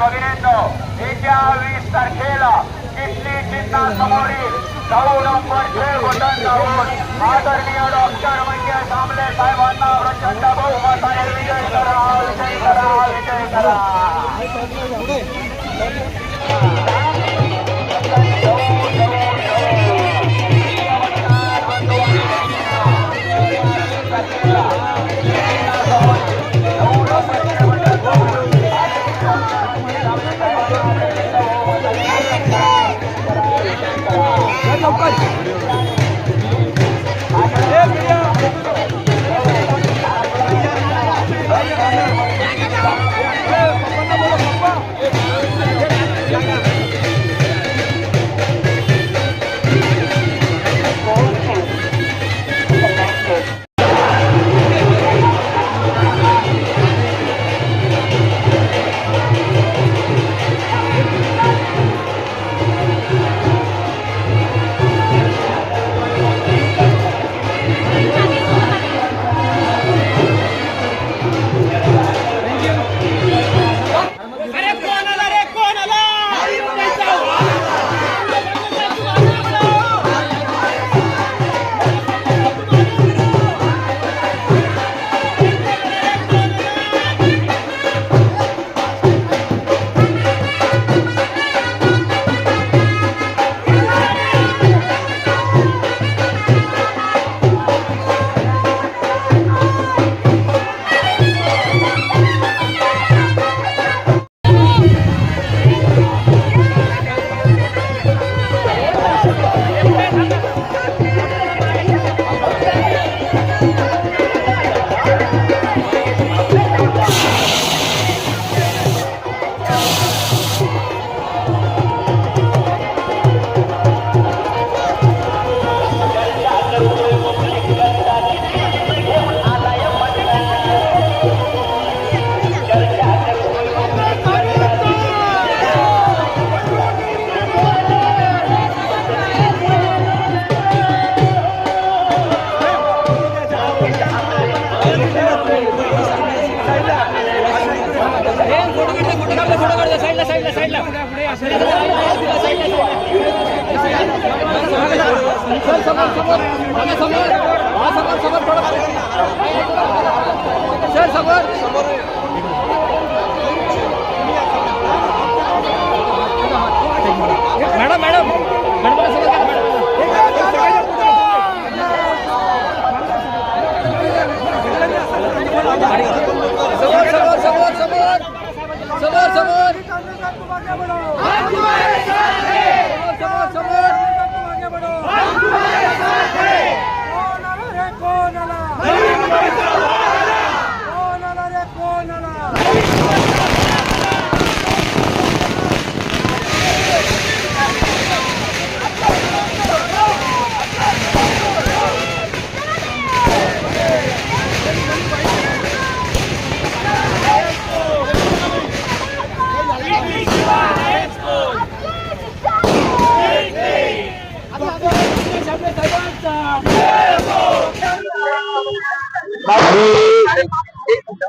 भगिनींनो येत्या वीस तारखेला किसली चिन्हा समोरील नऊ नंबर खेळ बटन जाऊन आदरणीय डॉक्टर म्हणजे सामले साहेबांना प्रचंड बहुमताने विजय करा विजय करा विजय करा. ¡Chao, coche!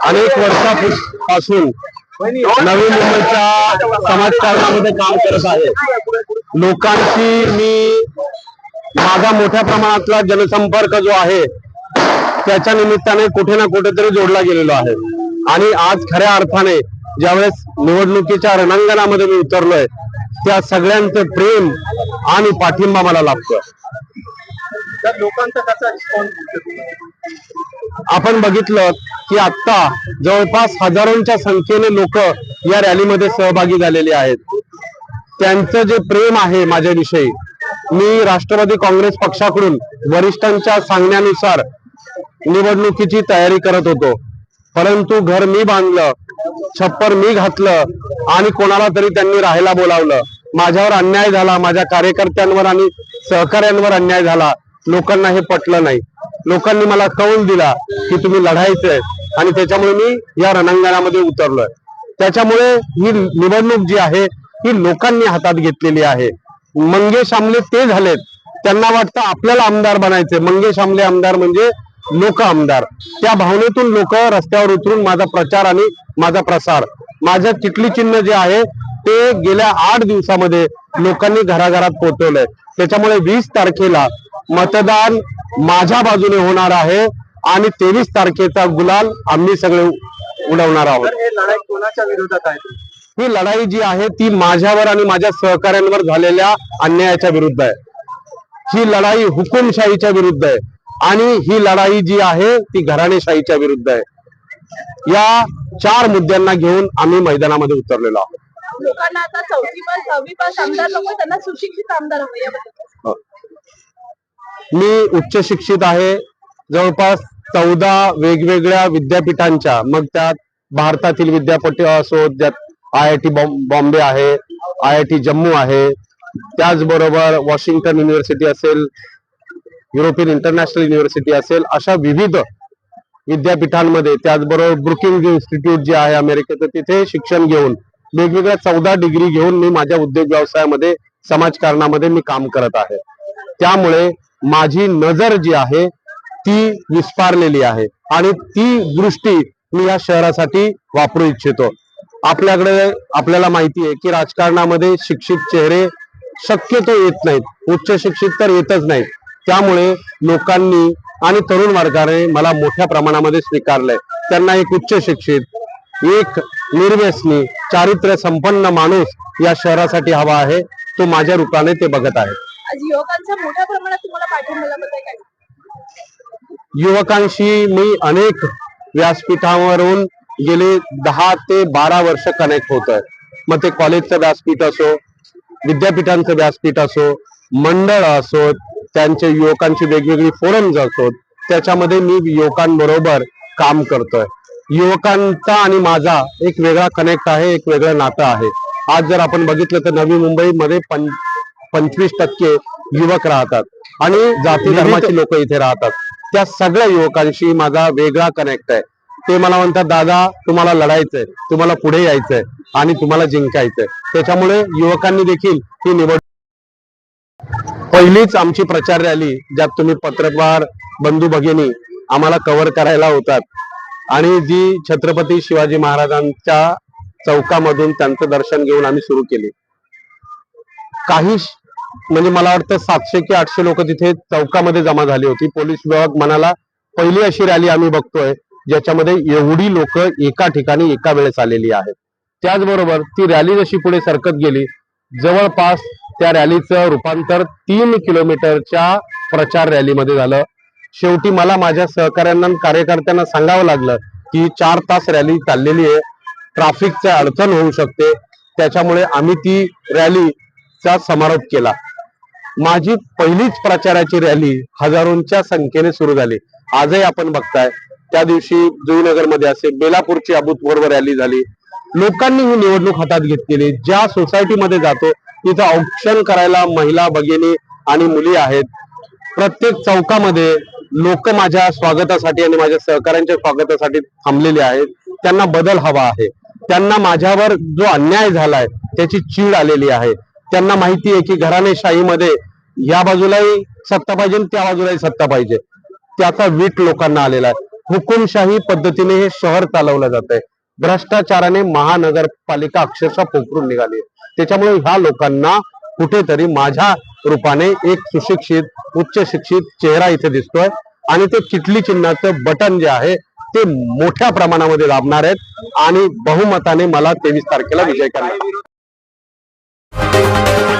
अनेक वर्षापासून नवी मुंबईच्या समाजकारणामध्ये काम करत आहे. लोकांशी मी माझा मोठ्या प्रमाणातला जनसंपर्क जो आहे त्याच्या निमित्ताने कुठे ना कुठेतरी जोडला गेलेलो आहे. आणि आज खऱ्या अर्थाने ज्यावेळेस निवडणुकीच्या रणांगणामध्ये मी उतरलोय त्या सगळ्यांचं प्रेम आणि पाठिंबा मला लाभतोय. लोकांचा कसा रिस्पॉन्स आपण बघितलं की आता जवळपास हजारोंच्या संख्येने लोक या रॅलीमध्ये सहभागी झालेले आहेत. त्यांचं जे प्रेम आहे माझ्याविषयी मी राष्ट्रवादी काँग्रेस पक्षाकडून वरिष्ठांच्या सांगण्यानुसार निवडणुकीची तयारी करत होतो. परंतु घर मी बांधलं छप्पर मी घातलं आणि कोणाला तरी त्यांनी राहायला बोलावलं. माझ्यावर अन्याय झाला माझ्या कार्यकर्त्यांवर आणि सहकाऱ्यांवर अन्याय झाला. लोकांना हे पटलं नाही. लोकांनी मला कौल दिला की तुम्ही लढायचंय. आणि त्याच्यामुळे मी या रणांगणामध्ये उतरलोय. त्याच्यामुळे ही निवडणूक जी आहे ही लोकांनी हातात घेतलेली आहे. मंगेश आमले ते झालेत. त्यांना वाटतं आपल्याला आमदार बनायचे मंगेश आमले आमदार म्हणजे लोक आमदार. त्या भावनेतून लोक रस्त्यावर उतरून माझा प्रचार आणि माझा प्रसार. माझं चिटली चिन्ह जे आहे ते गेल्या आठ दिवसामध्ये लोकांनी घराघरात पोहोचवलंय. त्याच्यामुळे वीस तारखेला मतदान माझ्या बाजूने होणार आहे. आणि तेवीस तारखेचा गुलाल आम्ही सगळे उडवणार आहोत. हे लढाई कोणाच्या विरोधात आहे? ही लढाई जी आहे ती माझ्यावर आणि माझ्या सहकाऱ्यांवर झालेल्या अन्यायाच्या विरुद्ध आहे. ही लढाई हुकुमशाहीच्या विरुद्ध आहे. आणि ही लढाई जी आहे ती घराणेशाहीच्या विरुद्ध आहे. या चार मुद्द्यांना घेऊन आम्ही मैदानामध्ये उतरलेलो आहोत. लोकांना आता चौथी पास पास आमदार नको त्यांना सुशिक्षित आमदार हवं याबद्दल. मी उच्च शिक्षित आहे. जवळपास चौदा वेगवेगळ्या विद्यापीठांच्या मग त्यात भारतातील विद्यापीठ असो ज्यात आय आय टी बॉम्बे आहे आय आय टी जम्मू आहे. त्याचबरोबर वॉशिंग्टन युनिव्हर्सिटी असेल युरोपियन इंटरनॅशनल युनिव्हर्सिटी असेल अशा विविध विद्यापीठांमध्ये त्याचबरोबर ब्रुकिंग इन्स्टिट्यूट जे आहे अमेरिकेचं तिथे शिक्षण घेऊन वेगवेगळ्या चौदा डिग्री घेऊन मी माझ्या उद्योग व्यवसायामध्ये समाजकारणामध्ये मी काम करत आहे. त्यामुळे माझी नजर जी आहे ती विस्पारलेली आहे. आणि ती दृष्टी मी या शहरासाठी वापरू इच्छितो. आपल्याकडे आपल्याला माहिती आहे की राजकारणामध्ये शिक्षित चेहरे शक्यतो येत नाहीत. उच्च शिक्षित तर येतच नाहीत. त्यामुळे लोकांनी आणि तरुण वर्गाने मला मोठ्या प्रमाणामध्ये स्वीकारलंय. त्यांना एक उच्च शिक्षित एक निर्व्यसनी चारित्र्य संपन्न माणूस या शहरासाठी हवा आहे. तो माझ्या रूपाने ते बघत आहेत युवकांचा मोठ्या प्रमाणात तुम्हाला पाठिंबा काय युवकांशी मी अनेक व्यासपीठावरून गेले दहा ते बारा वर्ष कनेक्ट होत आहे मग ते कॉलेजचं व्यासपीठ असो विद्यापीठांचं व्यासपीठ असो मंडळ असो त्यांचे युवकांची वेगवेगळी फोरम्स असोत त्याच्यामध्ये मी युवकांबरोबर काम करतोय. युवकांचा आणि माझा एक वेगळा कनेक्ट आहे एक वेगळं नातं आहे. आज जर आपण बघितलं तर नवी मुंबईमध्ये पं पंचवीस टक्के युवक राहतात आणि जाती धर्माची लोक इथे राहतात. त्या सगळ्या युवकांशी माझा वेगळा कनेक्ट आहे. ते मला म्हणतात दादा तुम्हाला लढायचंय तुम्हाला पुढे यायचंय आणि तुम्हाला जिंकायचंय. त्याच्यामुळे युवकांनी देखील ही निवड पहिलीच आमची प्रचार रॅली ज्यात तुम्ही पत्रकार बंधू भगिनी आम्हाला कव्हर करायला होतात. आणि जी छत्रपती शिवाजी महाराजांच्या चौकामधून त्यांचं दर्शन घेऊन आम्ही सुरू केली. काही म्हणजे मला वाटतं सातशे की आठशे लोक तिथे चौकामध्ये जमा झाली होती. पोलीस विभाग म्हणाला पहिली अशी रॅली आम्ही बघतोय ज्याच्यामध्ये एवढी लोक एका ठिकाणी एका वेळेस आलेली आहेत. त्याचबरोबर ती रॅली जशी पुढे सरकत गेली जवळपास त्या रॅलीचं रूपांतर तीन किलोमीटरच्या प्रचार रॅलीमध्ये झालं. शेवटी मला माझ्या सहकाऱ्यांना कार्यकर्त्यांना सांगावं लागलं की चार तास रॅली चाललेली आहे. ट्राफिकचं अडचण होऊ शकते. त्याच्यामुळे आम्ही ती रॅली चा समारोप केला. माझी पहिलीच प्रचाराची रॅली हजारोंच्या संख्येने सुरू झाली. आजही आपण बघताय त्या दिवशी जुईनगरमध्ये असेल बेलापूरची अभूतपूर्व रॅली झाली. लोकांनी ही निवडणूक हातात घेतलेली. ज्या सोसायटीमध्ये जातो तिथं औक्षण करायला महिला भगिनी आणि मुली आहेत. प्रत्येक चौकामध्ये लोक माझ्या स्वागतासाठी आणि माझ्या सहकाऱ्यांच्या स्वागतासाठी थांबलेले आहेत. त्यांना बदल हवा आहे. त्यांना माझ्यावर जो अन्याय झालाय त्याची चीड आलेली आहे. त्यांना माहिती आहे की घराणेशाहीमध्ये या बाजूलाही सत्ता पाहिजे त्या बाजूलाही सत्ता पाहिजे. त्याचा वीट लोकांना आलेला आहे. हुकुमशाही पद्धतीने हे शहर चालवलं जात आहे भ्रष्टाचाराने महानगरपालिका अक्षरशः पोखरून निघाली त्याच्यामुळे ह्या लोकांना कुठेतरी माझ्या रूपाने एक सुशिक्षित उच्च शिक्षित चेहरा इथे दिसतोय. आणि ते चिटली चिन्हाचं बटन जे आहे ते मोठ्या प्रमाणामध्ये दाबणार आहेत. आणि बहुमताने मला तेवीस तारखेला विजय करणार Música